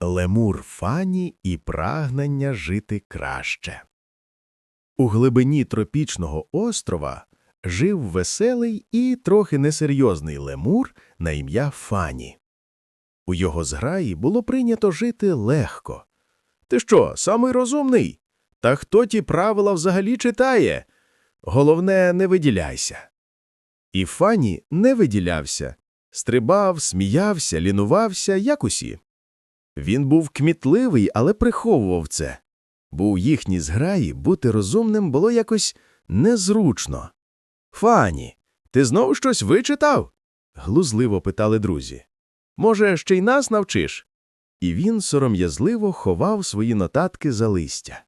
Лемур Фані і прагнення жити краще. У глибині тропічного острова жив веселий і трохи несерйозний лемур на ім'я Фані. У його зграї було прийнято жити легко. Ти що, самий розумний? Та хто ті правила взагалі читає? Головне, не виділяйся. І Фані не виділявся, стрибав, сміявся, лінувався, як усі. Він був кмітливий, але приховував це, бо у їхній зграї бути розумним було якось незручно. Фані, ти знову щось вичитав? глузливо питали друзі. Може, ще й нас навчиш? І він сором'язливо ховав свої нотатки за листя.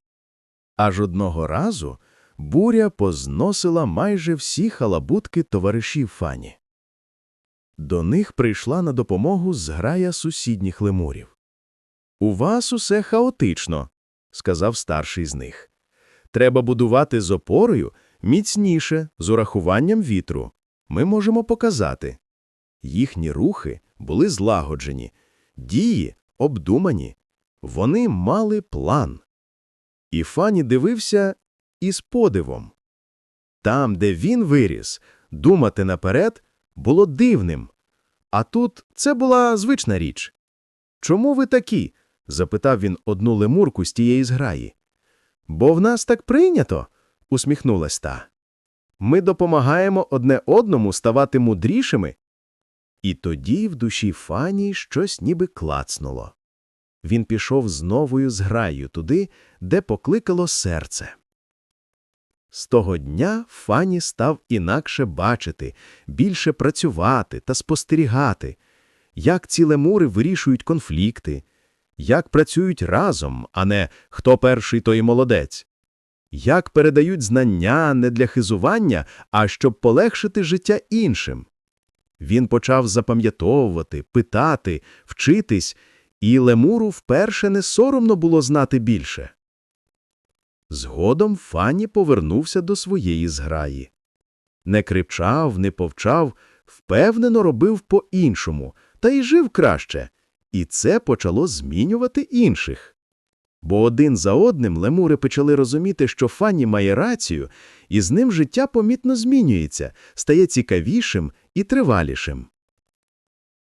Аж одного разу буря позносила майже всі халабутки товаришів Фані. До них прийшла на допомогу зграя сусідніх лемурів. У вас усе хаотично, сказав старший з них. Треба будувати з опорою міцніше, з урахуванням вітру. Ми можемо показати. Їхні рухи були злагоджені, дії обдумані. Вони мали план. І Фані дивився із подивом. Там, де він виріс, думати наперед було дивним. А тут це була звична річ. Чому ви такі? Запитав він одну лемурку з тієї зграї. Бо в нас так прийнято, усміхнулась та. Ми допомагаємо одне одному ставати мудрішими. І тоді в душі Фані щось ніби клацнуло. Він пішов з новою зграєю туди, де покликало серце. З того дня Фані став інакше бачити, більше працювати та спостерігати, як ці лемури вирішують конфлікти, як працюють разом, а не хто перший, той молодець, як передають знання не для хизування, а щоб полегшити життя іншим. Він почав запам'ятовувати, питати, вчитись, і лемуру вперше не соромно було знати більше. Згодом Фані повернувся до своєї зграї. Не кричав, не повчав, впевнено робив по-іншому, та й жив краще, і це почало змінювати інших. Бо один за одним лемури почали розуміти, що Фані має рацію, і з ним життя помітно змінюється, стає цікавішим і тривалішим.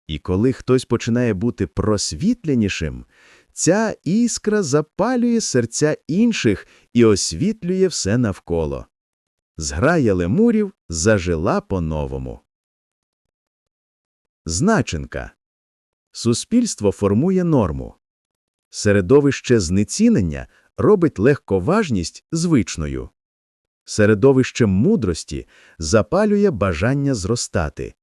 І коли хтось починає бути просвітленішим, ця іскра запалює серця інших і освітлює все навколо. Зграя лемурів зажила по-новому. Значенка. Суспільство формує норму. Середовище знецінення робить легковажність звичною. Середовище мудрості запалює бажання зростати.